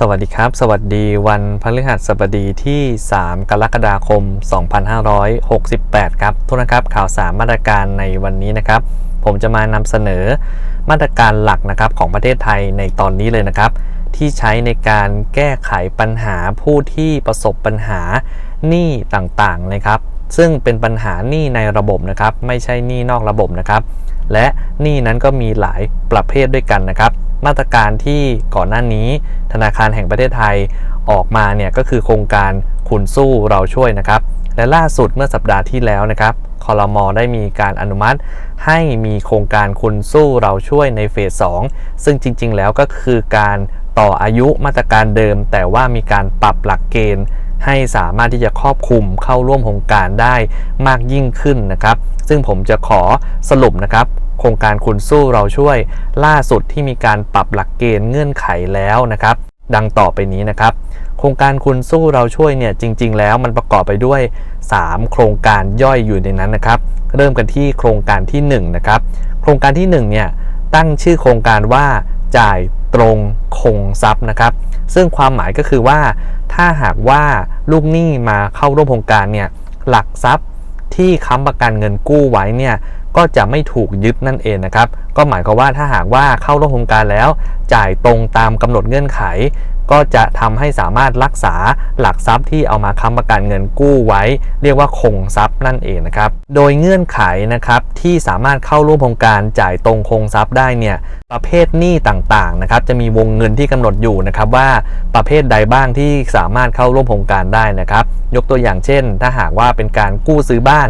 สวัสดีครับ สวัสดีวันพฤหัสบดีที่ 3 กรกฎาคม 2568 ครับทุกนะครับข่าวสารมาตรการในวันนี้นะครับ ผมจะมานำเสนอมาตรการหลักนะครับของประเทศไทยในตอนนี้เลยนะครับ ที่ใช้ในการแก้ไขปัญหาผู้ที่ประสบปัญหาหนี้ต่างๆนะครับ ซึ่งเป็นปัญหาหนี้ในระบบนะครับ ไม่ใช่หนี้นอกระบบนะครับ และหนี้นั้นก็มีหลายประเภทด้วยกันนะครับ มาตรการที่ก่อนหน้านี้ ธนาคารแห่งประเทศไทยออกมาเนี่ยก็คือโครงการคุณสู้เราช่วยนะครับ และล่าสุดเมื่อสัปดาห์ที่แล้วนะครับคอรมอได้มีการอนุมัติ ให้มีโครงการคุณสู้เราช่วยในเฟส 2 ซึ่งจริง ๆ แล้วก็คือการต่ออายุมาตรการเดิม แต่ว่ามีการปรับหลักเกณฑ์ ให้สามารถที่จะครอบคลุมเข้าร่วมโครงการได้มากยิ่งขึ้นนะครับ ซึ่งผมจะขอสรุปนะครับโครงการคุณสู้เราช่วยล่าสุดที่มีการปรับหลักเกณฑ์เงื่อนไขแล้วนะครับ ดังต่อไปนี้นะครับ โครงการคุณสู้เราช่วยเนี่ยจริง ๆ แล้วมันประกอบไปด้วย 3 โครงการย่อยอยู่ในนั้นนะครับ เริ่มกันที่โครงการที่1นะครับโครงการที่1เนี่ยตั้งชื่อโครงการว่าจ่ายตรงคงทรัพย์นะครับ ซึ่งความหมายก็คือว่า ถ้าหากว่าลูกหนี้มาเข้าร่วมโครงการเนี่ยหลักทรัพย์ที่ค้ำประกันเงินกู้ไว้เนี่ยก็จะไม่ถูกยึดนั่นเองนะครับ ก็หมายความว่าถ้าหากว่าเข้าร่วมโครงการแล้ว จ่ายตรงตามกำหนดเงื่อนไข ก็จะทำให้สามารถรักษาหลักทรัพย์ที่เอามาค้ำประกันเงินกู้ไว้ เรียกว่าคงทรัพย์นั่นเองนะครับ โดยเงื่อนไขนะครับที่สามารถเข้าร่วมโครงการจ่ายตรงคงทรัพย์ได้เนี่ยประเภทหนี้ต่างๆนะครับจะมีวงเงินที่กำหนดอยู่นะครับว่าประเภทใดบ้างที่สามารถเข้าร่วมโครงการได้นะครับ ยกตัวอย่างเช่น ถ้าหากว่าเป็นการกู้ซื้อบ้าน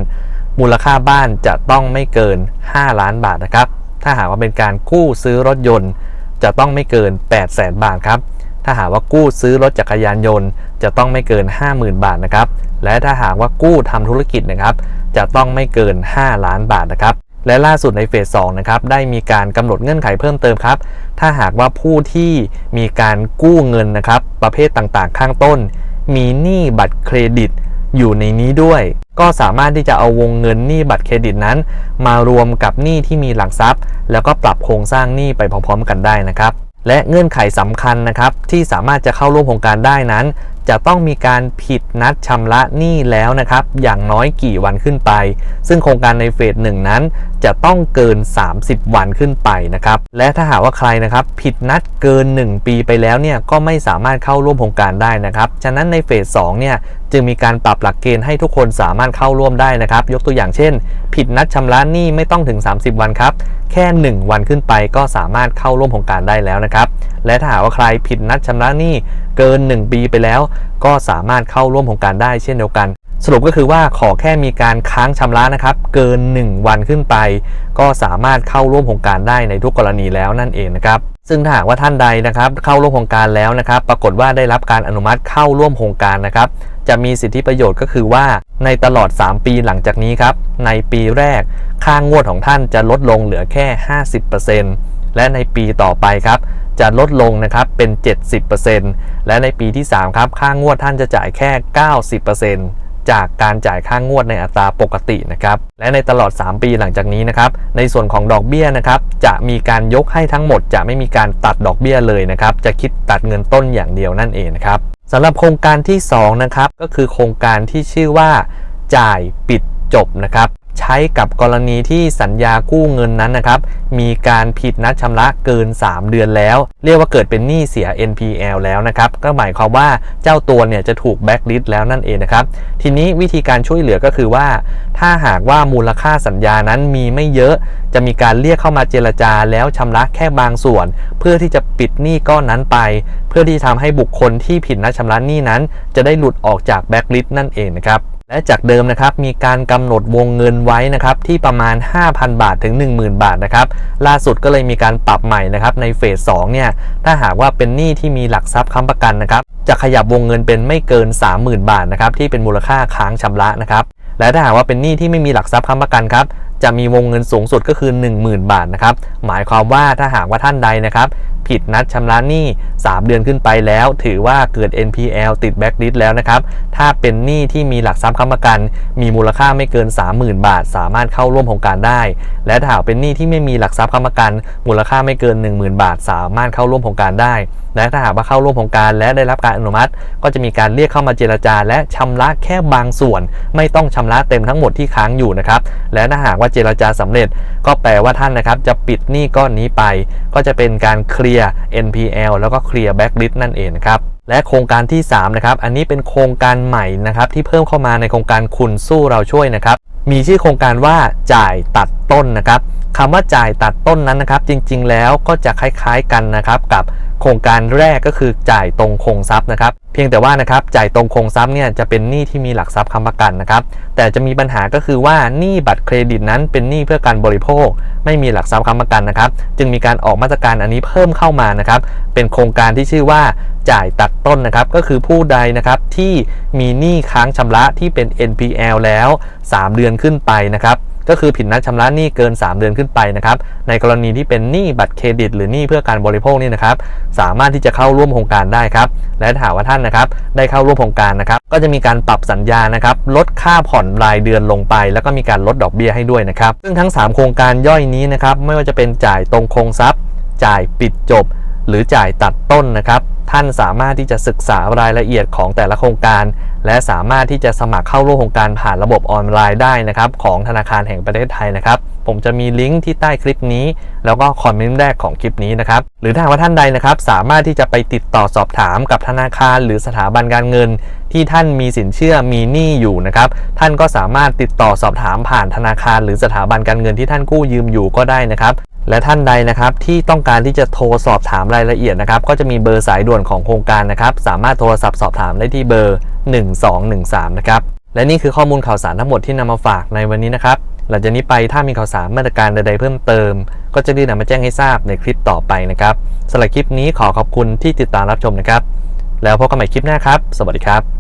มูลค่าบ้านจะต้องไม่เกิน 5 ล้านบาทนะครับถ้าหากว่าเป็นการกู้ซื้อรถยนต์ จะต้องไม่เกิน 8 0 0 0 0 0 บาทครับ ถ้าหากว่ากู้ซื้อรถจักรยานยนต์ จะต้องไม่เกิน 50,000 บาทนะครับ และถ้าหากว่ากู้ทำธุรกิจนะครับ จะต้องไม่เกิน 5 ล้านบาทนะครับและล่าสุดในเฟส2นะครับได้มีการกำหนดเงื่อนไขเพิ่มเติมครับ ถ้าหากว่าผู้ที่มีการกู้เงินนะครับ ประเภทต่างๆ ข้างต้น มีหนี้บัตรเครดิตอยู่ในนี้ด้วย ก็สามารถที่จะเอาวงเงินหนี้บัตรเครดิตนั้น มารวมกับหนี้ที่มีหลักทรัพย์ แล้วก็ปรับโครงสร้างหนี้ไปพร้อมๆ กันได้นะครับ และเงื่อนไขสำคัญนะครับที่สามารถจะเข้าร่วมโครงการได้นั้น จะต้องมีการผิดนัดชำระหนี้แล้วนะครับ อย่างน้อยกี่วันขึ้นไป ซึ่งโครงการในเฟสหนึ่งนั้น จะต้องเกิน 30 วันขึ้นไปนะครับ และถ้าหากว่าใครนะครับผิดนัดเกิน 1 ปีไปแล้วเนี่ยก็ไม่สามารถเข้าร่วมโครงการได้นะครับ ฉะนั้นในเฟส2เนี่ยจึงมีการปรับหลักเกณฑ์ให้ทุกคนสามารถเข้าร่วมได้นะครับ ยกตัวอย่างเช่น ผิดนัดชำระหนี้ไม่ต้องถึง 30 วันครับ แค่ 1 วันขึ้นไปก็สามารถเข้าร่วมโครงการได้แล้วนะครับ และถ้าหากว่าใครผิดนัดชำระหนี้เกิน 1 ปีไปแล้ว ก็สามารถเข้าร่วมโครงการได้เช่นเดียวกัน สรุปก็คือว่าขอแค่มีการค้างชำระนะครับ เกิน 1 วันขึ้นไป ก็สามารถเข้าร่วมโครงการได้ในทุกกรณีแล้วนั่นเองนะครับซึ่งถ้าหากว่าท่านใดนะครับเข้าร่วมโครงการแล้วนะครับ ปรากฏว่าได้รับการอนุมัติเข้าร่วมโครงการนะครับ จะมีสิทธิประโยชน์ก็คือว่าในตลอด 3 ปีหลังจากนี้ครับ ในปีแรก ค่างวดของท่านจะลดลงเหลือแค่ 50%และในปีต่อไปครับ จะลดลงนะครับเป็น 70%และในปีที่ 3 ครับ ค่างวดท่านจะจ่ายแค่ 90%จากการจ่ายค่างวดในอัตราปกตินะครับ และในตลอด 3 ปีหลังจากนี้นะครับ ในส่วนของดอกเบี้ยนะครับ จะมีการยกให้ทั้งหมด จะไม่มีการตัดดอกเบี้ยเลยนะครับ จะคิดตัดเงินต้นอย่างเดียวนั่นเองนะครับสำหรับโครงการที่ 2 นะครับ ก็คือโครงการที่ชื่อว่าจ่ายปิดจบนะครับ ช้กับกรณีที่สัญญากู้เงินนั้นนะครับ มีการผิดนัดชำระเกิน 3 เดือนแล้ว เรียกว่าเกิดเป็นหนี้เสีย NPL แล้วนะครับ ก็หมายความว่าเจ้าตัวเนี่ยจะถูกแบ็กลิสต์แล้วนั่นเองนะครับ ทีนี้วิธีการช่วยเหลือก็คือว่า ถ้าหากว่ามูลค่าสัญญานั้นมีไม่เยอะจะมีการเรียกเข้ามาเจรจาแล้วชำระแค่บางส่วน เพื่อที่จะปิดหนี้ก้อนนั้นไป เพื่อที่จะทำให้บุคคลที่ผิดนัดชำระหนี้นั้น จะได้หลุดออกจากแบ็กลิสต์นั่นเองนะครับ และจากเดิมนะครับมีการกำหนดวงเงินไว้นะครับที่ประมาณ 5,000 บาทถึง 10,000 บาทนะครับล่าสุดก็เลยมีการปรับใหม่นะครับในเฟส2เนี่ยถ้าหากว่าเป็นหนี้ที่มีหลักทรัพย์ค้ำประกันนะครับจะขยับวงเงินเป็นไม่เกิน 30,000 บาทนะครับที่เป็นมูลค่าค้างชำระนะครับและถ้าหากว่าเป็นหนี้ที่ไม่มีหลักทรัพย์ค้ำประกันครับจะมีวงเงินสูงสุดก็คือ 10,000 บาทนะครับหมายความว่าถ้าหากว่าท่านใดนะครับผิดนัดชำระหนี้ 3 เดือนขึ้นไปแล้ว ถือว่าเกิด NPL ติดแบ็กลิสต์แล้วนะครับ ถ้าเป็นหนี้ที่มีหลักทรัพย์ค้ำประกัน มีมูลค่าไม่เกิน 30,000 บาท สามารถเข้าร่วมโครงการได้ และถ้าหากเป็นหนี้ที่ไม่มีหลักทรัพย์ค้ำประกัน มูลค่าไม่เกิน 10,000 บาท สามารถเข้าร่วมโครงการได้และถ้าหากว่าเข้าร่วมโครงการและได้รับการอนุมัติ ก็จะมีการเรียกเข้ามาเจรจา และชำระแค่บางส่วน ไม่ต้องชำระเต็มทั้งหมดที่ค้างอยู่นะครับ และถ้าหากว่าเจรจาสำเร็จ ก็แปลว่าท่านนะครับ จะปิดหนี้ก้อนนี้ไป ก็จะเป็นการเคลียร์ NPL แล้วก็เคลียร์แบ็กลิสนั่นเองนะครับและโครงการที่3นะครับอันนี้เป็นโครงการใหม่นะครับที่เพิ่มเข้ามาในโครงการคุณสู้เราช่วยนะครับมีชื่อโครงการว่าจ่ายตัดต้นนะครับ คำว่าจ่ายตัดต้นนั้นนะครับ จริงๆ แล้วก็จะคล้ายๆกันนะครับกับโครงการแรกก็คือจ่ายตรงคงทรัพย์นะครับ เพียงแต่ว่านะครับจ่ายตรงคงทรัพย์เนี่ยจะเป็นหนี้ที่มีหลักทรัพย์ค้ำประกันนะครับ แต่จะมีปัญหาก็คือว่าหนี้บัตรเครดิตนั้นเป็นหนี้เพื่อการบริโภค ไม่มีหลักทรัพย์ค้ำประกันนะครับ จึงมีการออกมาตรการอันนี้เพิ่มเข้ามานะครับ เป็นโครงการที่ชื่อว่าจ่ายตัดต้นนะครับก็คือผู้ใดนะครับที่มีหนี้ค้างชำระที่เป็น NPL แล้ว 3 เดือนขึ้นไปนะครับ ก็คือผิดนัดชำระหนี้เกิน 3 เดือนขึ้นไปนะครับ ในกรณีที่เป็นหนี้บัตรเครดิต หรือหนี้เพื่อการบริโภคนี่นะครับสามารถที่จะเข้าร่วมโครงการได้ครับ และถ้าหากว่าท่านนะครับได้เข้าร่วมโครงการนะครับ ก็จะมีการปรับสัญญานะครับลดค่าผ่อนรายเดือนลงไป แล้วก็มีการลดดอกเบี้ยให้ด้วยนะครับ ซึ่งทั้ง 3 โครงการย่อยนี้นะครับไม่ว่าจะเป็นจ่ายตรงคงทรัพย์ จ่ายปิดจบ หรือจ่ายตัดต้นนะครับ ท่านสามารถที่จะศึกษารายละเอียดของแต่ละโครงการ และสามารถที่จะสมัครเข้าร่วมโครงการผ่านระบบออนไลน์ได้นะครับของธนาคารแห่งประเทศไทยนะครับ ผมจะมีลิงก์ที่ใต้คลิปนี้ แล้วก็คอมเมนต์แรกของคลิปนี้นะครับ หรือถ้าหากว่าท่านใดนะครับสามารถที่จะไปติดต่อสอบถามกับธนาคาร หรือสถาบันการเงิน ที่ท่านมีสินเชื่อมีหนี้อยู่นะครับ ท่านก็สามารถติดต่อสอบถามผ่านธนาคาร หรือสถาบันการเงินที่ท่านกู้ยืมอยู่ก็ได้นะครับ และท่านใดนะครับที่ต้องการที่จะโทรสอบถามรายละเอียดนะครับ ก็จะมีเบอร์สายด่วนของโครงการนะครับ สามารถโทรศัพท์สอบถามได้ที่เบอร์ 1213 นะครับ และนี่คือข้อมูลข่าวสารทั้งหมดที่นำมาฝากในวันนี้นะครับ หลังจากนี้ไปถ้ามีข่าวสารมาตรการใดๆเพิ่มเติม ก็จะรีบนำมาแจ้งให้ทราบในคลิปต่อไปนะครับสำหรับคลิปนี้ขอขอบคุณที่ติดตามรับชมนะครับ แล้วพบกันใหม่คลิปหน้าครับ สวัสดีครับ